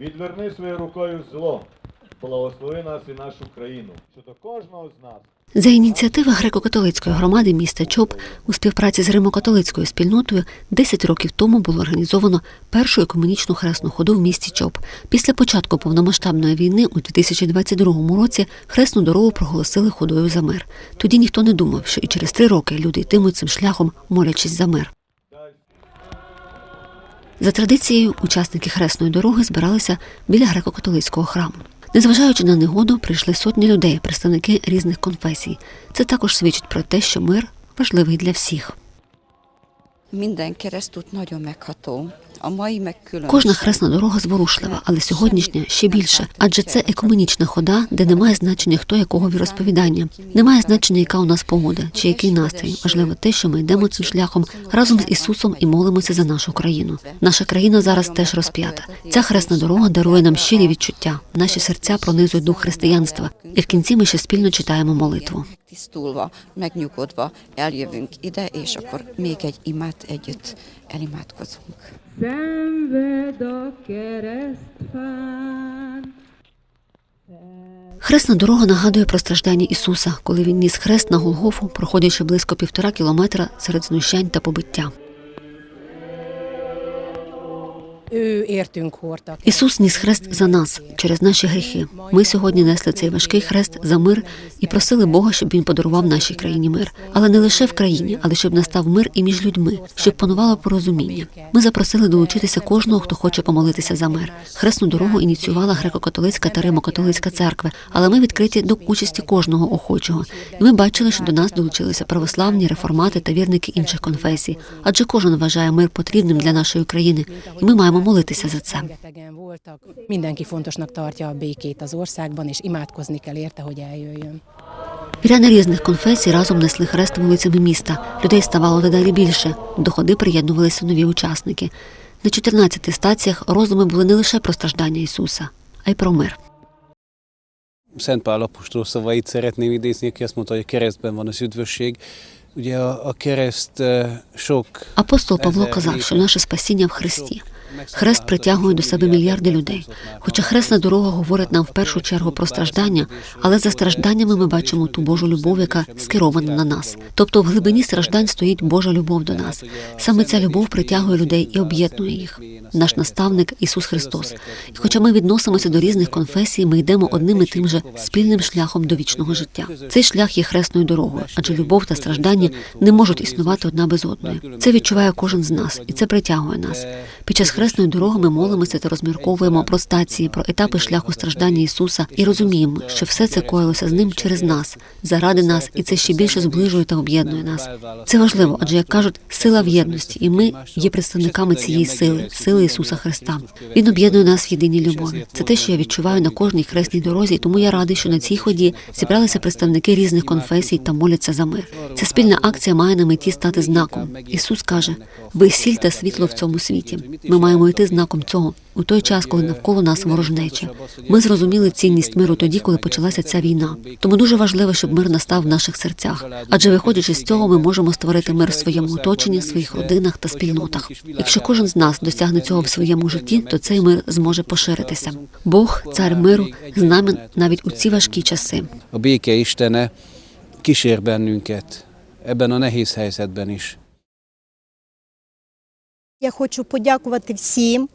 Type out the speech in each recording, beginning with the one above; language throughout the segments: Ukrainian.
Відверни своєю рукою зло, благослови нас і нашу країну, що до кожного з нас За ініціативи греко-католицької громади міста Чоп у співпраці з Римо-католицькою спільнотою 10 років тому було організовано першу екуменічну хресну ходу в місті Чоп. Після початку повномасштабної війни у 2022 році хресну дорогу проголосили ходою за мир. Тоді ніхто не думав, що і через три роки люди йтимуть цим шляхом, молячись за мир. За традицією, учасники хресної дороги збиралися біля греко-католицького храму. Незважаючи на негоду, прийшли сотні людей, представники різних конфесій. Це також свідчить про те, що мир важливий для всіх. Minden keresztút nagyon megható. A mai. Кожна хресна дорога зворушлива, але сьогоднішня ще більше, адже це екуменічна хода, де немає значення хто якого віросповідання. Немає значення, яка у нас погода чи який настрій. Важливо те, що ми йдемо цим шляхом разом з Ісусом і молимося за нашу країну. Наша країна зараз теж розп'ята. Ця хресна дорога дарує нам щирі відчуття. Наші серця пронизують дух християнства. І в кінці ми ще спільно читаємо молитву. Tisztulva, megnyugodva eljövünk ide, és akkor még egy imát együtt elimádkozunk. Szenved a keresztfán. Хресна дорога нагадує про страждання Ісуса, коли він ніс хрест на Голгофу, проходячи близько півтора кілометра серед знущань та побиття. Ісус ніс хрест за нас через наші гріхи. Ми сьогодні несли цей важкий хрест за мир і просили Бога, щоб він подарував нашій країні мир. Але не лише в країні, але щоб настав мир і між людьми, щоб панувало порозуміння. Ми запросили долучитися кожного, хто хоче помолитися за мир. Хресну дорогу ініціювала греко-католицька та римо-католицька церкви, але ми відкриті до участі кожного охочого. І ми бачили, що до нас долучилися православні, реформати та вірники інших конфесій. Адже кожен вважає мир потрібним для нашої країни, і ми маємо молитися за це. Mindenki fontosnak tartja a békét az országban, és imádkozni kell érte, hogy eljöjjön. Віряни різних конфесій разом несли хрест вулицями міста. Людей ставало дедалі більше. До ходи приєднувалися нові учасники. На 14 стаціях роздуми були не лише про страждання Ісуса, а й про мир. Szent Pál apostol szavait szeretném idézni, aki azt mondta, hogy a keresztben van az üdvösség. Ugye a, a kereszt eh, sok Апостол Павло казав, що наше спасіння в Христі. Хрест притягує до себе мільярди людей. Хоча хресна дорога говорить нам в першу чергу про страждання, але за стражданнями ми бачимо ту Божу любов, яка скерована на нас. Тобто в глибині страждань стоїть Божа любов до нас. Саме ця любов притягує людей і об'єднує їх. Наш наставник Ісус Христос. І хоча ми відносимося до різних конфесій, ми йдемо одним і тим же спільним шляхом до вічного життя. Цей шлях є хресною дорогою, адже любов та страждання не можуть існувати одна без одної. Це відчуває кожен з нас, і це притягує нас. Під час хресної дороги ми молимося та розмірковуємо про стації, про етапи шляху страждання Ісуса і розуміємо, що все це коїлося з ним через нас, заради нас, і це ще більше зближує та об'єднує нас. Це важливо, адже як кажуть, сила в єдності, і ми є представниками цієї сили, сили Ісуса Христа. Він об'єднує нас в єдиній любові. Це те, що я відчуваю на кожній хресній дорозі, і тому я радий, що на цій ході зібралися представники різних конфесій та моляться за мир. Ця спільна акція має на меті стати знаком. Ісус каже: ви сіль та світло в цьому світі. Ми маємо йти знаком цього у той час, коли навколо нас ворожнеча. Ми зрозуміли цінність миру тоді, коли почалася ця війна. Тому дуже важливо, щоб мир настав в наших серцях. Адже виходячи з цього, ми можемо створити мир в своєму оточенні, своїх родинах та спільнотах. Якщо кожен з нас досягне цього в своєму житті, то цей мир зможе поширитися. Бог, цар миру, з нами навіть у ці важкі часи. béke Istene kísér bennünket ebben a. Я хочу подякувати всім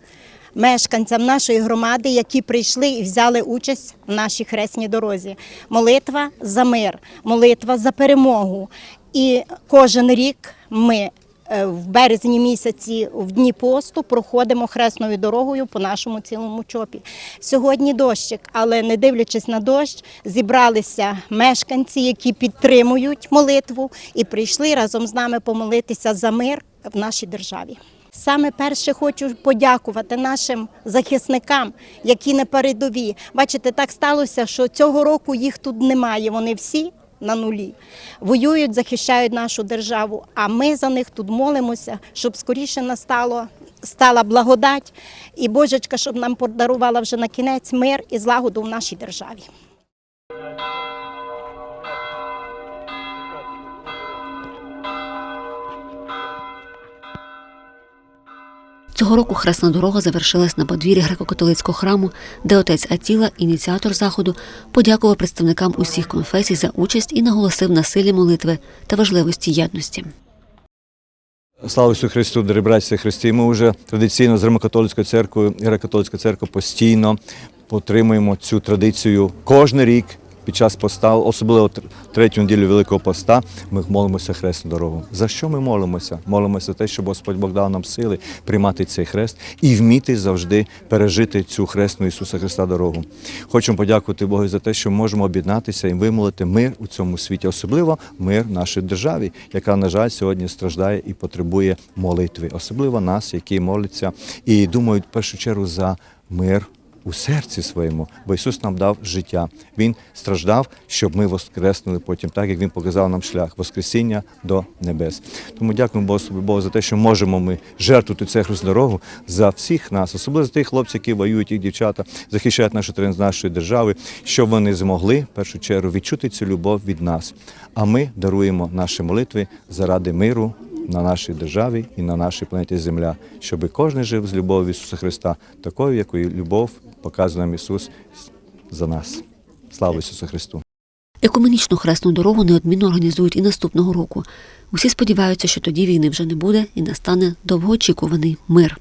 мешканцям нашої громади, які прийшли і взяли участь в нашій хресній дорозі. Молитва за мир, молитва за перемогу. І кожен рік ми е, в березні місяці в дні посту проходимо хресною дорогою по нашому цілому чопі. Сьогодні дощик, але не дивлячись на дощ, зібралися мешканці, які підтримують молитву і прийшли разом з нами помолитися за мир в нашій державі. Саме перше хочу подякувати нашим захисникам, які на передовій. Бачите, так сталося, що цього року їх тут немає. Вони всі на нулі. Воюють, захищають нашу державу. А ми за них тут молимося, щоб скоріше настало. Стала благодать, і Божечка, щоб нам подарувала вже на кінець мир і злагоду в нашій державі. Цього року хресна дорога завершилась на подвір'ї греко-католицького храму, де отець Атіла, ініціатор заходу, подякував представникам усіх конфесій за участь і наголосив на силі молитви та важливості єдності. Слава Ісусу Христу, дорогі братці Христі. Ми вже традиційно з Римокатолицькою церквою, Греко-католицька церква постійно підтримуємо цю традицію кожен рік під час поста, особливо тр- третю неділю Великого поста, ми молимося хресну дорогу. За що ми молимося? Молимося за те, щоб Господь Бог дав нам сили приймати цей хрест і вміти завжди пережити цю хресну Ісуса Христа дорогу. Хочемо подякувати Богу за те, що ми можемо об'єднатися і вимолити мир у цьому світі, особливо мир нашій державі, яка, на жаль, сьогодні страждає і потребує молитви, особливо нас, які моляться і думають в першу чергу за мир у серці своєму, бо Ісус нам дав життя. Він страждав, щоб ми воскреснули потім, так як Він показав нам шлях Воскресіння до небес. Тому дякуємо Господу Богу за те, що можемо ми жертвувати цю хресну дорогу за всіх нас, особливо за тих хлопців, які воюють, і дівчата, захищають нашу з нашої держави, щоб вони змогли в першу чергу відчути цю любов від нас. А ми даруємо наші молитви заради миру на нашій державі і на нашій планеті Земля, щоб кожен жив з любов'ю Ісуса Христа, такою, якою любов показує нам Ісус за нас. Слава Ісусу Христу! Екуменічну хресну дорогу неодмінно організують і наступного року. Усі сподіваються, що тоді війни вже не буде і настане довгоочікуваний мир.